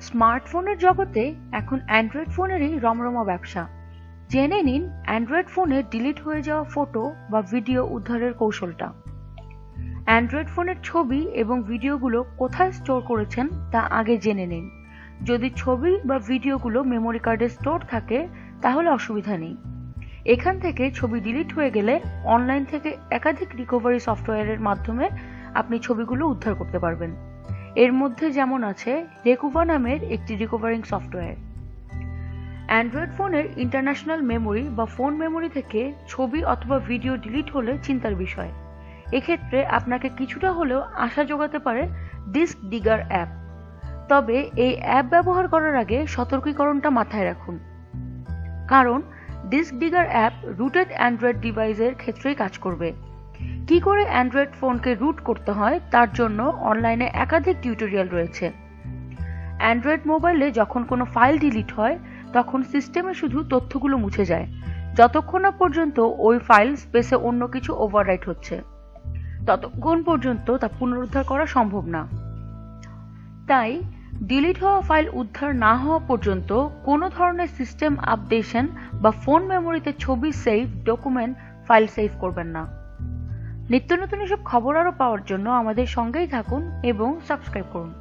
স্মার্টফোনের জগতে এখন অ্যান্ড্রয়েড ফোনেরই রমরমা ব্যবসা। জেনে নিন, অ্যান্ড্রয়েড ফোনে ডিলিট হয়ে যাওয়া ফটো বা ভিডিও উদ্ধারের কৌশলটা। অ্যান্ড্রয়েড ফোনের ছবি এবং ভিডিওগুলো কোথায় স্টোর করেছেন তা আগে জেনে নিন। যদি ছবি বা ভিডিওগুলো মেমোরি কার্ডে স্টোর থাকে, তাহলে অসুবিধা নেই। এখান থেকে ছবি ডিলিট হয়ে গেলে অনলাইন থেকে একাধিক রিকভারি সফটওয়্যারের মাধ্যমে আপনি ছবিগুলো উদ্ধার করতে পারবেন। এর মধ্যে যেমন আছে রেকুভা নামের একটি রিকভারিং সফটওয়্যার অ্যান্ড্রয়েড ফোনের ইন্টারন্যাশনাল মেমোরি বা ফোন মেমোরি থেকে ছবি অথবা ভিডিও ডিলিট হলে চিন্তার বিষয়। এক্ষেত্রে আপনাকে কিছুটা হলেও আশা যোগাতে পারে ডিস্ক ডিগার অ্যাপ তবে এই অ্যাপ ব্যবহার করার আগে সতর্কীকরণটা মাথায় রাখুন। কারণ disk digger app rooted Android ডিভাইসের ক্ষেত্রেই কাজ করবে। কি করে অ্যান্ড্রয়েড ফোনকে রুট করতে হয়, তার জন্য অনলাইনে একাধিক টিউটোরিয়াল রয়েছে। অ্যান্ড্রয়েড মোবাইলে যখন কোনো ফাইল ডিলিট হয়, তখন সিস্টেমে শুধু তথ্যগুলো মুছে যায়। যতক্ষণ না পর্যন্ত ওই ফাইল স্পেসে অন্য কিছু ওভাররাইট হচ্ছে, ততক্ষণ পর্যন্ত তা পুনরুদ্ধার করা সম্ভব না। তাই ডিলিট হওয়া ফাইল উদ্ধার না হওয়া পর্যন্ত কোনো ধরনের সিস্টেম আপডেশন বা ফোন মেমোরিতে ছবি সেভ ডকুমেন্ট ফাইল সেভ করবেন না। নিত্য নতুন এসব খবর আরও পাওয়ার জন্য আমাদের সঙ্গেই থাকুন এবং সাবস্ক্রাইব করুন।